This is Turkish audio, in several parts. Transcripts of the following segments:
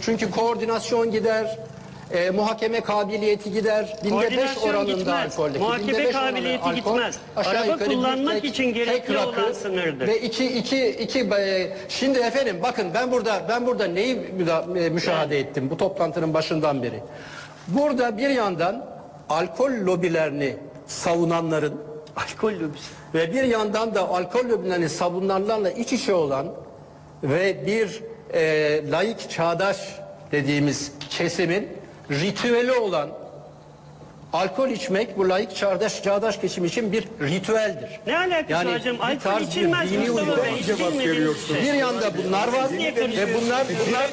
Çünkü koordinasyon gider, e, muhakeme kabiliyeti gider. Binde beş Koordinasyon oranında gitmez. alkoldeki. Muhakeme binde beş kabiliyeti oranında alkol, gitmez. Araba yukarı bir kullanmak için gerekli olan sınırdır. Ve iki, iki, iki, e, şimdi efendim bakın ben burada ben burada neyi müda- e, müşahede ettim bu toplantının başından beri. Burada bir yandan alkol lobilerini savunanların Alkol lobisi. ve bir yandan da alkol lobilerini savunanlarla iç içe olan ve bir e, laik çağdaş dediğimiz kesimin ritüeli olan alkol içmek bu laik çağdaş çağdaş kesim için bir ritüeldir. Ne alakası canım? bir Alkol içilmez dini Mustafa. Bey. İçilmediğiniz şey. Bir yanda bunlar var ve bunlar bunlar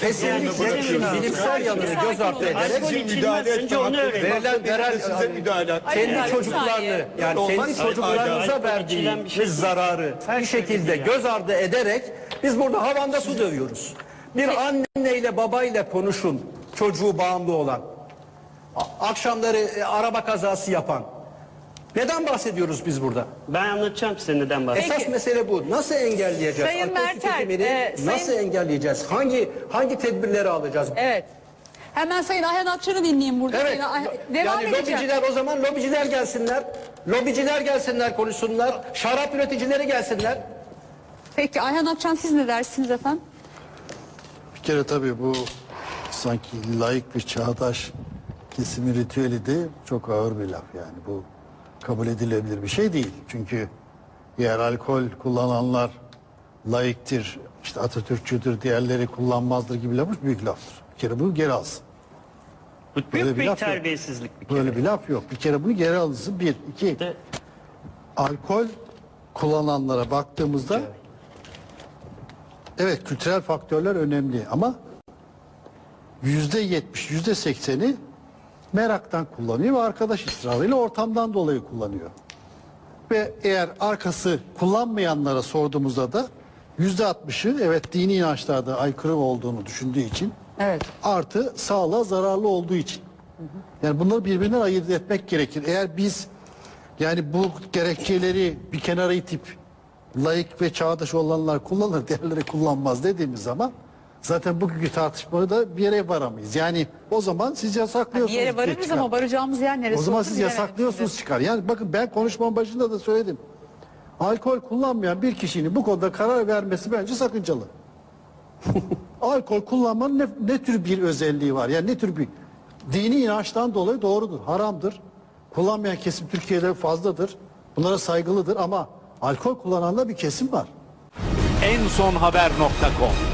kesinlikle bilimsel yanını göz ardı ederek öğrenin. verilen veren size müdahale kendi çocuklarını yani kendi çocuklarınıza değil. zararı bir şekilde göz ardı ederek biz burada havanda su dövüyoruz. Bir anneyle babayla konuşun çocuğu bağımlı olan. Akşamları e, araba kazası yapan. Neden bahsediyoruz biz burada? Ben anlatacağım size neden bahsediyorum. Esas mesele bu. Nasıl engelleyeceğiz? Sayın Mertel, e, nasıl Sayın- engelleyeceğiz? Hangi hangi tedbirleri alacağız? Evet. Hemen Sayın Ayhan Akçar'ı dinleyeyim burada. Evet. Sayın Ay- Devam yani edeceğim. lobiciler o zaman lobiciler gelsinler. Lobiciler gelsinler konuşsunlar. Şarap üreticileri gelsinler. Peki Ayhan Akçan siz ne dersiniz efendim? Bir kere tabii bu sanki layık bir çağdaş kesimin ritüeli de çok ağır bir laf yani. Bu kabul edilebilir bir şey değil. Çünkü eğer alkol kullananlar layıktır, işte Atatürkçüdür, diğerleri kullanmazdır gibi laf büyük laftır. Bir kere bunu geri alsın. Bu Böyle büyük bir bir laf yok. terbiyesizlik bir kere. Böyle bir laf yok. Bir kere bunu geri alınsın. Bir, iki. De- alkol kullananlara baktığımızda evet kültürel faktörler önemli ama yüzde yetmiş, yüzde sekseni meraktan kullanıyor ve arkadaş ısrarıyla ortamdan dolayı kullanıyor. Ve eğer arkası kullanmayanlara sorduğumuzda da yüzde altmışı evet dini inançlarda aykırı olduğunu düşündüğü için Evet. artı sağlığa zararlı olduğu için. Yani bunları birbirinden ayırt etmek gerekir. Eğer biz yani bu gerekçeleri bir kenara itip layık ve çağdaş olanlar kullanır, diğerleri kullanmaz dediğimiz zaman zaten bugünkü tartışmada da bir yere varamayız. Yani o zaman siz Bir yasaklıyorsunuz. yere diye varırız çıkar. ama varacağımız yer neresi? O zaman siz yasaklıyorsunuz şimdi. çıkar. Yani bakın ben konuşmamın başında da söyledim. Alkol kullanmayan bir kişinin bu konuda karar vermesi bence sakıncalı. Alkol kullanmanın ne, ne tür bir özelliği var? Yani ne tür bir dini inançtan dolayı doğrudur, haramdır. Kullanmayan kesim Türkiye'de fazladır. Bunlara saygılıdır ama alkol kullanan da bir kesim var. en son haber.com